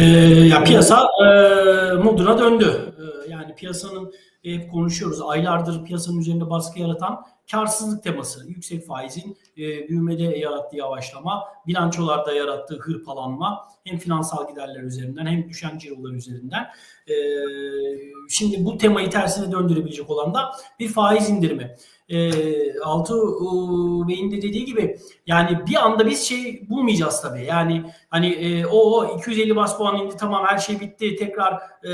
Ee, ya piyasa e, moduna döndü. Ee, yani piyasanın e, hep konuşuyoruz. Aylardır piyasanın üzerinde baskı yaratan karsızlık teması. Yüksek faizin e, büyümede yarattığı yavaşlama, bilançolarda yarattığı hırpalanma hem finansal giderler üzerinden hem düşen cirolar üzerinden. Ee, şimdi bu temayı tersine döndürebilecek olan da bir faiz indirimi. E, Altı e, Bey'in de dediği gibi yani bir anda biz şey bulmayacağız tabii. Yani hani e, o 250 bas puan indi tamam her şey bitti tekrar e,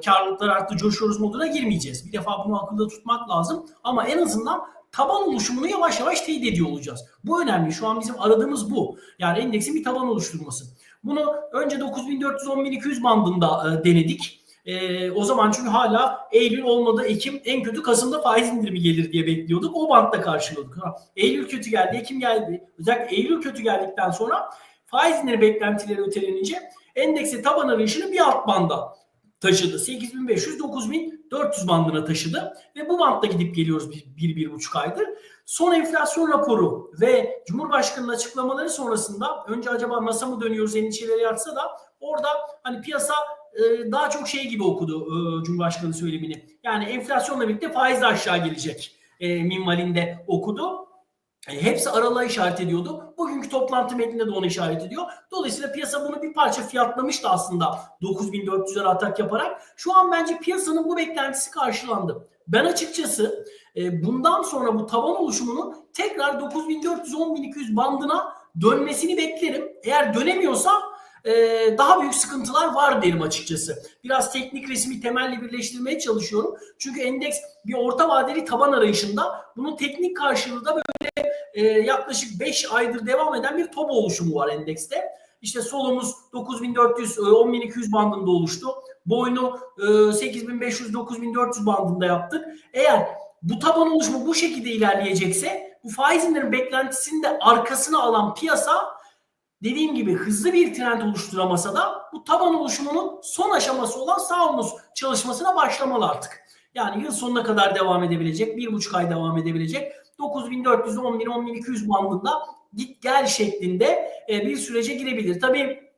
karlılıklar arttı coşuyoruz moduna girmeyeceğiz. Bir defa bunu akılda tutmak lazım ama en azından taban oluşumunu yavaş yavaş teyit ediyor olacağız. Bu önemli. Şu an bizim aradığımız bu. Yani endeksin bir taban oluşturması. Bunu önce 9400-10200 bandında e, denedik. E, o zaman çünkü hala Eylül olmadı Ekim en kötü Kasım'da faiz indirimi gelir diye bekliyorduk. O bantta karşılıyorduk. Ha, Eylül kötü geldi, Ekim geldi. Özellikle Eylül kötü geldikten sonra faiz indirimi beklentileri ötelenince endeksi taban arayışını bir alt banda taşıdı. 8500-9400 bandına taşıdı ve bu bantta gidip geliyoruz bir, bir, bir buçuk aydır. Son enflasyon raporu ve Cumhurbaşkanı'nın açıklamaları sonrasında önce acaba NASA mı dönüyoruz endişeleri yatsa da orada hani piyasa daha çok şey gibi okudu e, Cumhurbaşkanı söylemini. Yani enflasyonla birlikte faiz de aşağı gelecek e, minvalinde okudu. E, hepsi aralığa işaret ediyordu. Bugünkü toplantı metninde de onu işaret ediyor. Dolayısıyla piyasa bunu bir parça fiyatlamıştı aslında 9400'lere atak yaparak. Şu an bence piyasanın bu beklentisi karşılandı. Ben açıkçası e, bundan sonra bu taban oluşumunun tekrar 9400-10200 bandına dönmesini beklerim. Eğer dönemiyorsa e, daha büyük sıkıntılar var derim açıkçası. Biraz teknik resmi temelle birleştirmeye çalışıyorum. Çünkü endeks bir orta vadeli taban arayışında bunun teknik karşılığı da böyle e, yaklaşık 5 aydır devam eden bir toba oluşumu var endekste. İşte solumuz 9400 10200 bandında oluştu. Boynu 8500 9400 bandında yaptık. Eğer bu taban oluşumu bu şekilde ilerleyecekse bu faiz indirim beklentisini de arkasına alan piyasa dediğim gibi hızlı bir trend oluşturamasa da bu taban oluşumunun son aşaması olan sağ omuz çalışmasına başlamalı artık. Yani yıl sonuna kadar devam edebilecek, bir buçuk ay devam edebilecek 9400 10.000 10200 bandında git gel şeklinde e, bir sürece girebilir. Tabii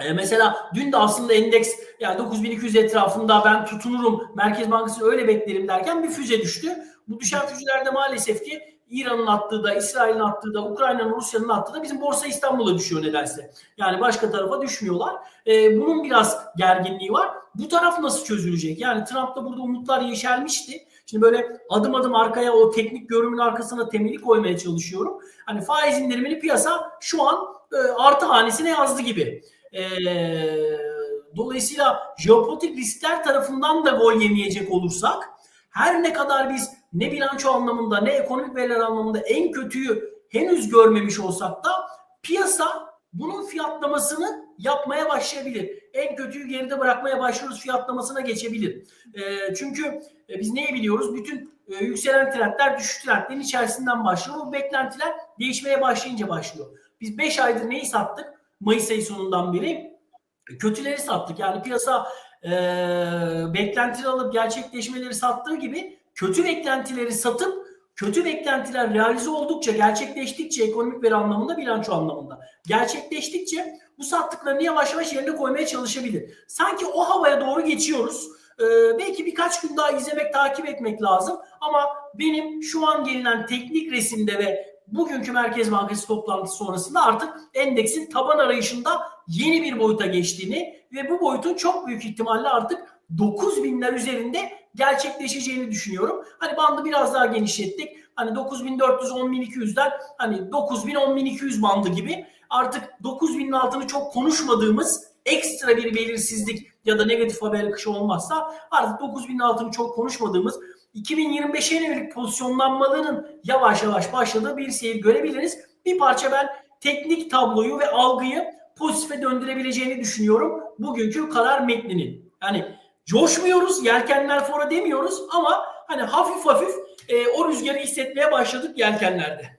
e, mesela dün de aslında endeks yani 9200 etrafında ben tutunurum Merkez Bankası öyle beklerim derken bir füze düştü. Bu düşen füzelerde maalesef ki İran'ın attığı da, İsrail'in attığı da, Ukrayna'nın, Rusya'nın attığı da bizim Borsa İstanbul'a düşüyor nedense. Yani başka tarafa düşmüyorlar. Ee, bunun biraz gerginliği var. Bu taraf nasıl çözülecek? Yani Trump'ta burada umutlar yeşermişti. Şimdi böyle adım adım arkaya o teknik görünümün arkasına temeli koymaya çalışıyorum. Hani faiz indirimini piyasa şu an e, artı hanesine yazdı gibi. E, dolayısıyla jeopolitik riskler tarafından da gol yemeyecek olursak her ne kadar biz ne bilanço anlamında ne ekonomik veriler anlamında en kötüyü henüz görmemiş olsak da piyasa bunun fiyatlamasını yapmaya başlayabilir. En kötüyü geride bırakmaya başlıyoruz fiyatlamasına geçebilir. E, çünkü e, biz neyi biliyoruz? Bütün e, yükselen trendler düşüş trendlerin içerisinden başlıyor. Bu beklentiler değişmeye başlayınca başlıyor. Biz 5 aydır neyi sattık? Mayıs ayı sonundan beri kötüleri sattık. Yani piyasa e, beklentileri alıp gerçekleşmeleri sattığı gibi kötü beklentileri satıp kötü beklentiler realize oldukça, gerçekleştikçe ekonomik veri anlamında, bilanço anlamında gerçekleştikçe bu sattıklarını yavaş yavaş yerine koymaya çalışabilir. Sanki o havaya doğru geçiyoruz. Ee, belki birkaç gün daha izlemek, takip etmek lazım. Ama benim şu an gelinen teknik resimde ve bugünkü Merkez Bankası toplantısı sonrasında artık endeksin taban arayışında yeni bir boyuta geçtiğini ve bu boyutun çok büyük ihtimalle artık 9 binler üzerinde gerçekleşeceğini düşünüyorum. Hani bandı biraz daha genişlettik. Hani 9400 10200'den hani 9000 10200 bandı gibi artık 9000'in altını çok konuşmadığımız ekstra bir belirsizlik ya da negatif haber akışı olmazsa artık 9000'in altını çok konuşmadığımız 2025'e yönelik pozisyonlanmalarının yavaş yavaş başladığı bir seyir görebiliriz. Bir parça ben teknik tabloyu ve algıyı pozitife döndürebileceğini düşünüyorum bugünkü karar metninin. Yani coşmuyoruz, yelkenler fora demiyoruz ama hani hafif hafif e, o rüzgarı hissetmeye başladık yelkenlerde.